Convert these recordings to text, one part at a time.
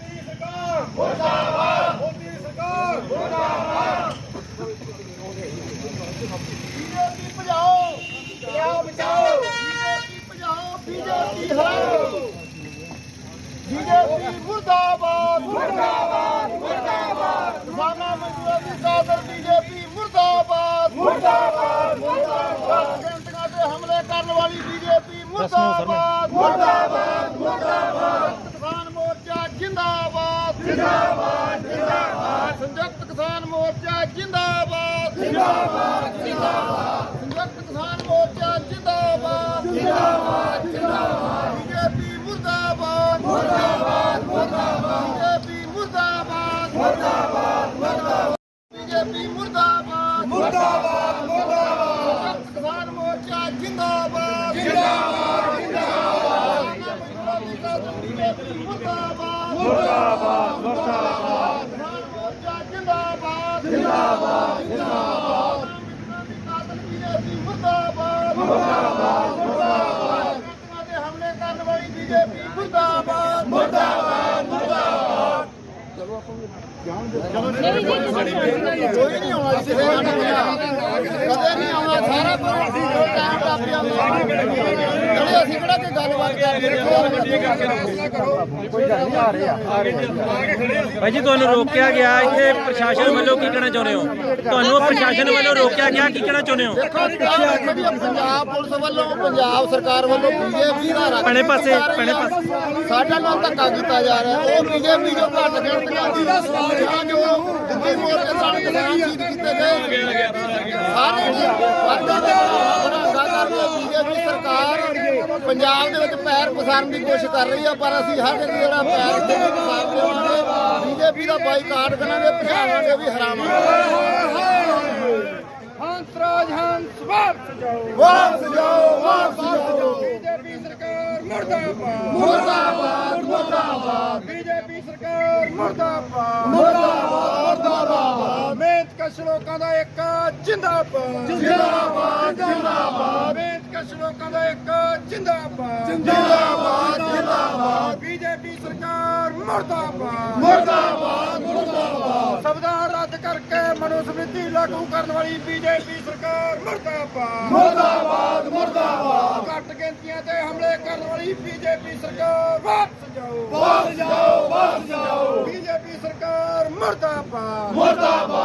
ਮੋਦੀ ਸਰਕਾਰ ਮੁਰਦਾਬਾਦ ਮੋਦੀ ਸਰਕਾਰ ਮੁਰਦਾਬਾਦ ਬੀਜੇਪੀ ਭਜਾਓ ਪੰਜਾਬ ਬਚਾਓ ਬੀਜੇਪੀ ਭਜਾਓ ਬੀਜੇਪੀ ਹਰਾਓ ਬੀਜੇਪੀ ਮੁਰਦਾਬਾਦ ਮੁਰਦਾਬਾਦ ਮੁਰਦਾਬਾਦ ਕਿਸਾਨਾਂ ਜਿੰਦਾਬਾਦ ਜਿੰਦਾਬਾਦ। ਸੰਯੁਕਤ ਕਿਸਾਨ ਮੋਰਚਾ ਜਿੰਦਾਬਾਦ। ਜਿੰਦਾਬਾਦ ਜਿੰਦਾਬਾਦ। ਸੰਯੁਕਤ ਕਿਸਾਨ ਮੋਰਚਾ ਜਿੰਦਾਬਾਦ। ਜਿੰਦਾਬਾਦ ਜਿੰਦਾਬਾਦ। ਬੀਜੇਪੀ ਮੁਰਦਾਬਾਦ। ਮੁਰਦਾਬਾਦ ਮੁਰਦਾਬਾਦ। ਬੀਜੇਪੀ ਮੁਰਦਾਬਾਦ। ਮੁਰਦਾਬਾਦ ਮੁਰਦਾਬਾਦ। ਬੀਜੇਪੀ ਮੁਰਦਾਬਾਦ। ਮੁਰਦਾਬਾਦ ਕਿਸਾਨ ਮੋਰਚਾ ਜਿੰਦਾਬਾਦ ਜਿੰਦਾਬਾਦ ਜਿੰਦਾਬਾਦ ਬੀਜੇਪੀ ਮੁਰਦਾਬਾਦ ਮੁਰਦਾਬਾਦ। ਜਿੰਦਾਬਾਦ ਜਿੰਦਾਬਾਦ। ਜਿੰਦਾਬਾਦ ਮੁਰਦਾਬਾਦ। ਮੁਰਦਾਬਾਦ ਮੁਰਦਾਬਾਦ। ਤੇ ਹਮਲੇ ਕਰਨ ਵਾਲੀ ਬੀਜੇਪੀ ਮੁਰਦਾਬਾਦ ਮੁਰਦਾਬਾਦ ਮੁਰਦਾਬਾਦ ਕੋਈ ਨਹੀਂ ਆਉਣਾ ਇਸ ਕਦੇ ਨਹੀਂ ਆਉਣਾ। ਸਾਰਾ ਜੋ ਟਾਈਮ ਟੱਪ ਜਾਂਦਾ ਜਿਹੜੇ ਅਸੀਂ ਕਿਹੜਾ ਕੋਈ ਗੱਲਬਾਤ ਕਰਦੇ ਭਾਈ ਜੀ ਤੁਹਾਨੂੰ ਰੋਕਿਆ ਗਿਆ ਇੱਥੇ ਪ੍ਰਸ਼ਾਸਨ ਵੱਲੋਂ ਕੀ ਕਹਿਣਾ ਚਾਹੁੰਦੇ ਹੋ? ਤੁਹਾਨੂੰ ਪ੍ਰਸ਼ਾਸਨ ਵੱਲੋਂ ਰੋਕਿਆ ਗਿਆ ਕੀ ਕਹਿਣਾ ਚਾਹੁੰਦੇ ਹੋ? ਪੰਜਾਬ ਪੁਲਿਸ ਵੱਲੋਂ ਪੰਜਾਬ ਸਰਕਾਰ ਵੱਲੋਂ ਬੀਜੇਪੀ ਦਾ ਰੱਖ ਭੈਣੇ ਪਾਸੇ, ਭੈਣੇ ਪਾਸੇ। ਸਾਡਾ ਨਾਲ ਧੱਕਾ ਕੀਤਾ ਜਾ ਰਿਹਾ। ਉਹ ਬੀਜੇਪੀ ਜੋ ਘੱਟ ਗਿਣਤੀਆਂ ਦੀ ਦਾ ਸਵਾਲ ਹੈ ਜੋ ਦਿੱਲੀ ਮੋਰਚੇ ਸਾਡੇ ਕਿਸਾਨ ਸ਼ਹੀਦ ਕੀਤੇ ਗਏ। ਸਾਰੇ ਵਰਗਾਂ ਦੇ ਬੀਜੇਪੀ ਸਰਕਾਰ ਪੰਜਾਬ ਦੇ ਵਿੱਚ ਪੈਰ ਪਸਾਰਨ ਦੀ ਕੋਸ਼ਿਸ਼ ਕਰ ਰਹੀ ਹੈ ਪਰ ਅਸੀਂ ਹਰ ਇੱਕ ਜਿਹੜਾ ਪੈਰ ਤੇ ਪਸਾਰ ਦੇਵਾਂਗੇ ਬੀਜੇਪੀ ਦਾ ਬਾਈਕਾਟ ਕਰਾਂਗੇ ਭਜਾਵਾਂਗੇ ਵੀ ਹਰਾਵਾਂਗੇ। ਹੰਸਰਾਜ ਹੰਸ ਵਾਪਸ ਜਾਓ। ਵਾਪਸ ਜਾਓ ਵਾਪਸ ਜਾਓ। ਬੀਜੇਪੀ ਸਰਕਾਰ ਮੁਰਦਾਬਾਦ। ਮੁਰਦਾਬਾਦ ਮੁਰਦਾਬਾਦ। ਬੀਜੇਪੀ ਸਰਕਾਰ ਮੁਰਦਾਬਾਦ। ਮੁਰਦਾਬਾਦ। ਮੁਰਦਾਬਾਦ ਮਿਹਨਤ ਕਸ਼ ਲੋਕਾਂ ਦਾ ਇੱਕ ਜਿੰਦਾਬਾਦ। ਜਿੰਦਾਬਾਦ ਜਿੰਦਾਬਾਦ। ਮਿਹਨਤ ਕਸ਼ ਲੋਕਾਂ ਦਾ ਇੱਕ ਜਿੰਦਾਬਾਦ। ਜਿੰਦਾਬਾਦ ਜਿੰਦਾਬਾਦ। ਬੀਜੇਪੀ ਸਰਕਾਰ ਮੁਰਦਾਬਾਦ। ਮੁਰਦਾਬਾਦ ਮੁਰਦਾਬਾਦ। ਸੰਵਿਧਾਨ ਰੱਦ ਕਰਕੇ ਮਨੁਸਮ੍ਰਿਤੀ ਲਾਗੂ ਕਰਨ ਵਾਲੀ ਬੀਜੇਪੀ ਸਰਕਾਰ ਮੁਰਦਾਬਾਦ। ਮੁਰਦਾਬਾਦ ਮੁਰਦਾਬਾਦ। ਘੱਟ ਗਿਣਤੀਆਂ ਤੇ ਹਮਲੇ ਕਰਨ ਵਾਲੀ ਬੀਜੇਪੀ ਸਰਕਾਰ ਵਾਪਸ ਜਾਓ। ਵਾਪਸ ਜਾਓ ਵਾਪਸ ਜਾਓ। ਬੀਜੇਪੀ ਸਰਕਾਰ ਮੁਰਦਾਬਾਦ। ਮੁਰਦਾਬਾਦ।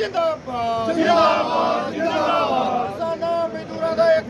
ਜਿੰਦਾਬਾਦ। ਜਿੰਦਾਬਾਦ ਜਿੰਦਾਬਾਦ। ਕਿਸਾਨਾਂ ਮਜ਼ਦੂਰਾਂ ਦਾ ਇੱਕ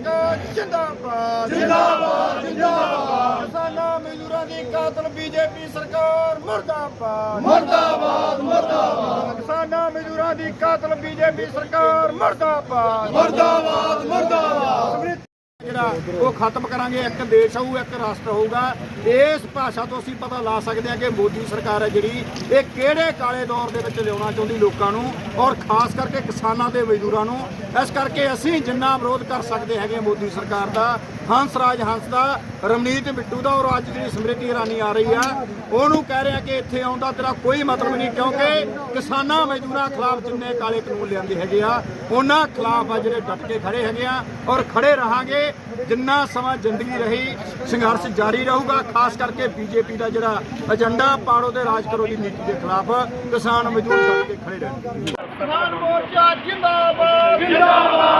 ਜਿੰਦਾਬਾਦ। ਜਿੰਦਾਬਾਦ ਜਿੰਦਾਬਾਦ। ਕਿਸਾਨਾਂ ਮਜ਼ਦੂਰਾਂ ਦੀ ਕਾਤਲ ਬੀਜੇਪੀ ਸਰਕਾਰ ਮੁਰਦਾਬਾਦ। ਮੁਰਦਾਬਾਦ ਮੁਰਦਾਬਾਦ। ਕਿਸਾਨਾਂ ਮਜ਼ਦੂਰਾਂ ਦੀ ਕਾਤਲ ਬੀਜੇਪੀ ਸਰਕਾਰ ਮੁਰਦਾਬਾਦ। ਮੁਰਦਾਬਾਦ ਮੁਰਦਾਬਾਦ। ਜਿਹੜਾ ਉਹ ਖਤਮ ਕਰਾਂਗੇ, ਇੱਕ ਦੇਸ਼ ਹੋਊ ਇੱਕ ਰਾਸ਼ਟਰ ਹੋਊਗਾ। ਇਸ ਭਾਸ਼ਾ ਤੋਂ ਅਸੀਂ ਪਤਾ ਲਾ ਸਕਦੇ ਹਾਂ ਕਿ ਮੋਦੀ ਸਰਕਾਰ ਹੈ ਜਿਹੜੀ, ਇਹ ਕਿਹੜੇ ਕਾਲੇ ਦੌਰ ਦੇ ਵਿੱਚ ਲਿਆਉਣਾ ਚਾਹੁੰਦੀ ਲੋਕਾਂ ਨੂੰ ਔਰ ਖਾਸ ਕਰਕੇ ਕਿਸਾਨਾਂ ਤੇ ਮਜ਼ਦੂਰਾਂ ਨੂੰ। ਇਸ ਕਰਕੇ ਅਸੀਂ ਜਿੰਨਾ ਵਿਰੋਧ ਕਰ ਸਕਦੇ ਹੈਗੇ ਮੋਦੀ ਸਰਕਾਰ ਦਾ ਹੰਸ ਰਾਜ ਹੰਸ ਦਾ, ਰਮਨੀਤ ਬਿੱਟੂ ਦਾ ਔਰ ਅੱਜ ਜਿਹੜੀ ਸਮ੍ਰਿਤੀ ਇਰਾਨੀ ਆ ਰਹੀ ਆ, ਉਹਨੂੰ ਕਹਿ ਰਿਹਾ ਕਿ ਇੱਥੇ ਆਉਣ ਦਾ ਤੇਰਾ ਕੋਈ ਮਤਲਬ ਨਹੀਂ, ਕਿਉਂਕਿ ਕਿਸਾਨਾਂ ਮਜ਼ਦੂਰਾਂ ਖਿਲਾਫ ਜਿੰਨੇ ਕਾਲੇ ਕਾਨੂੰਨ ਲਿਆਂਦੇ ਹੈਗੇ ਆ, ਉਹਨਾਂ ਖਿਲਾਫ ਆ ਜਿਹੜੇ ਡਟ ਕੇ ਖੜੇ ਹੈਗੇ ਆ ਔਰ ਖੜੇ ਰਹਾਂਗੇ, ਜਿੰਨਾ ਸਮਾਂ ਜ਼ਿੰਦਗੀ ਰਹੀ, ਸੰਘਰਸ਼ ਜਾਰੀ ਰਹੂਗਾ, ਖਾਸ ਕਰਕੇ ਬੀਜੇਪੀ ਦਾ ਜਿਹੜਾ ਏਜੰਡਾ, ਪਾੜੋ ਤੇ ਰਾਜ ਕਰੋ ਦੀ ਨੀਤੀ ਦੇ ਖਿਲਾਫ ਕਿਸਾਨ ਮਜ਼ਦੂਰ ਡਟ ਕੇ ਖੜੇ ਰਹਿਣਗੇ। ਕਿਸਾਨ ਮੋਰਚਾ ਜਿੰਦਾਬਾਦ ਜਿੰਦਾਬਾਦ।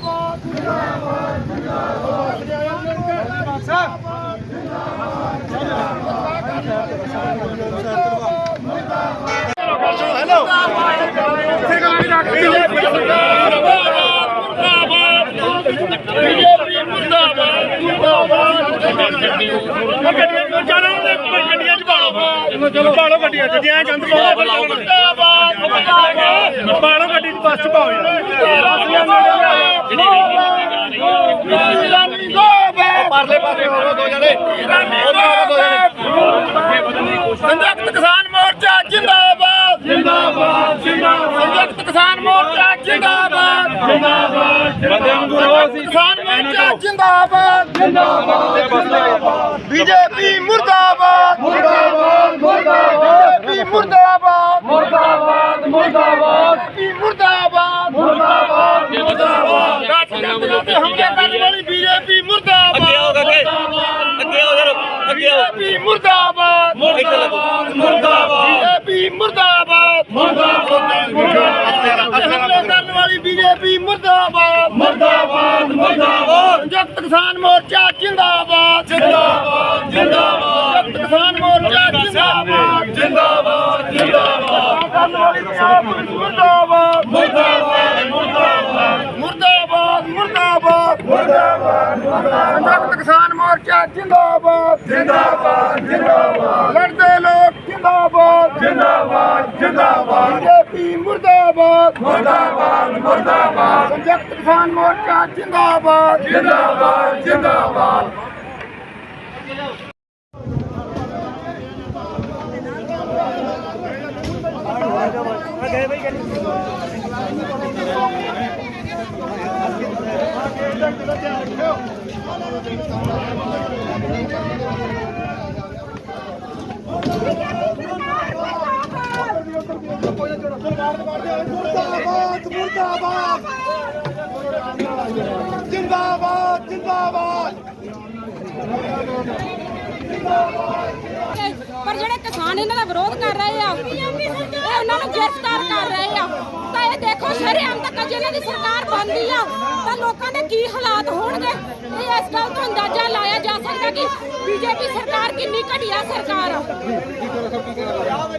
ਜ਼ਿੰਦਾਬਾਦ ਜ਼ਿੰਦਾਬਾਦ ਜ਼ਿੰਦਾਬਾਦ ਜ਼ਿੰਦਾਬਾਦ ਸਾਹਿਬ ਜ਼ਿੰਦਾਬਾਦ ਜ਼ਿੰਦਾਬਾਦ ਜ਼ਿੰਦਾਬਾਦ ਜ਼ਿੰਦਾਬਾਦ ਚਲੋ ਪਾਲੋ ਗੱਡੀਆਂ ਚ। ਜਿਆਂ ਚੰਦ ਪਾਲੋ ਪਾਲੋ ਗੱਡੀ ਚ ਬੱਸ ਚ। ਪਾਓ ਪਰਲੇ ਪਾਸੇ ਹੋਵੋ ਦੋ ਜਣੇ ਸੰਯੁਕਤ ਕਿਸਾਨ ਮੋਰਚਾ ਜਿੰਦਾਬਾਦ ਜਿੰਦਾਬਾਦ ਜਿੰਦਾਬਾਦ ਸੰਯੁਕਤ ਕਿਸਾਨ ਮੋਰਚਾ ਜਿੰਦਾਬਾਦ ਜਿੰਦਾਬਾਦ ਬੰਦੇ ਨੂੰ ਗੁਰੂ ਸੀ ਕਿਸਾਨ ਜਿੰਦਾਬਾਦ। ਜਿੰਦਾਬਾਦ। ਬੀਜੇਪੀ ਮੁਰਦਾਬਾਦ। ਮੁਰਦਾਬਾਦ ਮੁਰਦਾਬਾਦ। ਬੀਜੇਪੀ ਮੁਰਦਾਬਾਦ। ਮੁਰਦਾਬਾਦ ਮੁਰਦਾਬਾਦ। ਬੀਜੇਪੀ ਮੁਰਦਾਬਾਦ। ਮੁਰਦਾਬਾਦ ਮੁਰਦਾਬਾਦ। ਗੱਡੀਆਂ ਤੇ ਹਮਲੇ ਕਰਨ ਵਾਲੀ ਬੀਜੇਪੀ ਮੁਰਦਾਬਾਦ। ਅੱਗੇ ਆਓ ਅੱਗੇ। ਅੱਗੇ ਆਓ ਜਰਾ। ਅੱਗੇ ਆਓ। ਬੀਜੇਪੀ ਮੁਰਦਾਬਾਦ। ਮੁਰਦਾਬਾਦ। ਮੁਰਦਾਬਾਦ। ਬੀਜੇਪੀ ਮੁਰਦਾਬਾਦ। ਮੁਰਦਾਬਾਦ। ਹਮਲੇ ਕਰਨ ਵਾਲੀ ਬੀਜੇਪੀ ਮੁਰਦਾਬਾਦ ਮੁਰਦਾਬਾਦ ਮੁਰਦਾਬਾਦ। ਕਿਸਾਨ ਮੋਰਚਾ ਜਿੰਦਾਬਾਦ। ਜਿੰਦਾਬਾਦ ਜਿੰਦਾਬਾਦ। ਕਿਸਾਨ ਮੋਰਚਾ ਜਿੰਦਾਬਾਦ। ਜਿੰਦਾਬਾਦ ਜਿੰਦਾਬਾਦ। ਮੁਰਦਾਬਾਦ। ਮੁਰਦਾਬਾਦ ਮੁਰਦਾਬਾਦ। ਮੁਰਦਾਬਾਦ ਮੁਰਦਾਬਾਦ। ਮੁਰਦਾਬਾਦ ਕਿਸਾਨ ਮੋਰਚਾ ਜਿੰਦਾਬਾਦ। ਜਿੰਦਾਬਾਦ ਜਿੰਦਾਬਾਦ। ਲੜਦੇ ਲੋਕ ਜਿੰਦਾਬਾਦ। ਜਿੰਦਾਬਾਦ ਜਿੰਦਾਬਾਦ। ਬੀਜੇਪੀ ਮੁਰਦਾਬਾਦ। ਮੁਰਦਾਬਾਦ ਮੁਰਦਾਬਾਦ। ਸੰਯੁਕਤ ਕਿਸਾਨ ਮੋਰਚਾ ਜਿੰਦਾਬਾਦ। ਜਿੰਦਾਬਾਦ ਜਿੰਦਾਬਾਦ। ਮੁਰਦਾਬਾਦ ਮੁਰਦਾਬਾਦ। ਜਿੰਦਾਬਾਦ ਜਿੰਦਾਬਾਦ। ਪਰ ਜਿਹੜੇ ਕਿਸਾਨ ਇਹਨਾਂ ਦਾ ਵਿਰੋਧ ਕਰ ਰਹੇ ਆ, ਇਹ ਉਹਨਾਂ ਨੂੰ ਗ੍ਰਿਫਤਾਰ ਕਰ ਰਹੇ ਆ। ਤਾਂ ਇਹ ਦੇਖੋ ਸ਼ਰੇਆਮ ਤੱਕ ਜੇ ਇਹਨਾਂ ਦੀ ਸਰਕਾਰ ਬਣਦੀ ਆ, ਤਾਂ ਲੋਕਾਂ ਦੇ ਕੀ ਹਾਲਾਤ ਹੋਣਗੇ? ਇਹ ਇਸ ਗੱਲ ਤੋਂ ਅੰਦਾਜ਼ਾ ਲਾਇਆ ਜਾ ਸਕਦਾ ਕਿ ਬੀਜੇਪੀ ਸਰਕਾਰ ਕਿੰਨੀ ਘਟੀਆ ਸਰਕਾਰ ਆ।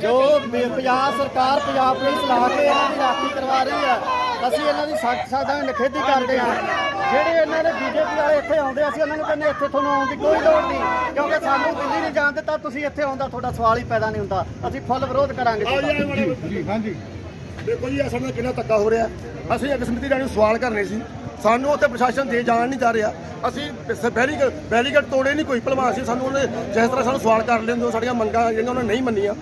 ਜੋ ਪੰਜਾਬ ਸਰਕਾਰ ਪੰਜਾਬ ਪੁਲਿਸ ਲਾ ਕੇ ਇਹਨਾਂ ਦੀ ਰਾਖੀ ਕਰਵਾ ਰਹੀ ਆ ਅਸੀਂ ਇਹਨਾਂ ਦੀ ਸਖਤ ਸਖਤ ਨਿਖੇਧੀ ਕਰਦੇ ਹਾਂ। ਜਿਹੜੇ ਇਹਨਾਂ ਦੇ ਬੀਜੇਪੀ ਵਾਲੇ ਇੱਥੇ ਆਉਂਦੇ ਅਸੀਂ ਉਹਨਾਂ ਨੂੰ ਕਹਿੰਦੇ ਇੱਥੇ ਤੁਹਾਨੂੰ ਆਉਣ ਦੀ ਕੋਈ ਲੋੜ ਨਹੀਂ ਕਿਉਂਕਿ ਸਾਨੂੰ ਦਿੱਲੀ ਨਹੀਂ ਜਾਣ ਦਿੱਤਾ ਤੁਸੀਂ ਇੱਥੇ ਆਉਂਦਾ ਤੁਹਾਡਾ ਸਵਾਲ ਹੀ ਪੈਦਾ ਨਹੀਂ ਹੁੰਦਾ। ਅਸੀਂ ਫੁੱਲ ਵਿਰੋਧ ਕਰਾਂਗੇ ਤੁਹਾਡਾ। ਦੇਖੋ ਜੀ ਅਸਲ ਵਿੱਚ ਕਿੰਨਾ ਧੱਕਾ ਹੋ ਰਿਹਾ। ਅਸੀਂ ਇੱਕ ਸਮਿਤੀ ਰਾਣੀ ਨੂੰ ਸਵਾਲ ਕਰਨੇ ਸੀ। ਸਾਨੂੰ ਉੱਥੇ ਪ੍ਰਸ਼ਾਸਨ ਦੇ ਜਾਣ ਨਹੀਂ ਜਾ ਰਿਹਾ। ਅਸੀਂ ਬੈਰੀਕੇਡ ਬੈਰੀਕੇਡ ਤੋੜੇ ਨਹੀਂ ਕੋਈ ਭਲਵਾਨ ਸੀ। ਸਾਨੂੰ ਉਹਨੇ ਜਿਸ ਤਰ੍ਹਾਂ ਸਾਨੂੰ ਸਵਾਲ ਕਰ ਲੈਂਦੇ ਹੋ ਸਾਡੀਆਂ ਮੰਗਾਂ ਜਿਹੜੀਆਂ ਉਹਨਾਂ ਨੇ ਨਹੀਂ ਮੰਨੀਆਂ।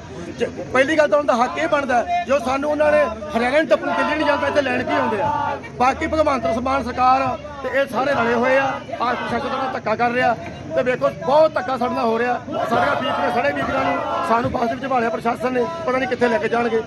ਪਹਿਲੀ ਗੱਲ ਤਾਂ ਉਹਨਾਂ ਦਾ ਹੱਕ ਇਹ ਬਣਦਾ ਹੈ, ਜੋ ਸਾਨੂੰ ਉਹਨਾਂ ਨੇ ਹਰਿਆਣਾ ਨੂੰ ਟੱਪੂ ਦਿੱਲੀ ਨਹੀਂ ਜਾਂਦਾ ਇੱਥੇ ਲੈਣ ਕੀ ਆਉਂਦੇ ਆ? ਬਾਕੀ ਭਗਵੰਤ ਸਮਾਨ ਸਰਕਾਰ ਤੇ ਇਹ ਸਾਰੇ ਰਲੇ ਹੋਏ ਆ ਆ ਪ੍ਰਸ਼ਾਸਨ ਦਾ ਧੱਕਾ ਕਰ ਰਿਹਾ। ਤੇ ਵੇਖੋ ਬਹੁਤ ਧੱਕਾ ਸਾਡੇ ਨਾਲ ਹੋ ਰਿਹਾ। ਸਾਡੀਆਂ ਬੀਬੀਆਂ ਸੜੇ ਬੀਬੀਆਂ ਨੂੰ ਸਾਨੂੰ ਬੱਸ ਦੇ ਵਿੱਚ ਭਾਲਿਆ ਪ੍ਰਸ਼ਾਸਨ ਨੇ ਪਤਾ ਨਹੀਂ ਕਿੱਥੇ ਲੈ ਕੇ ਜਾਣਗੇ।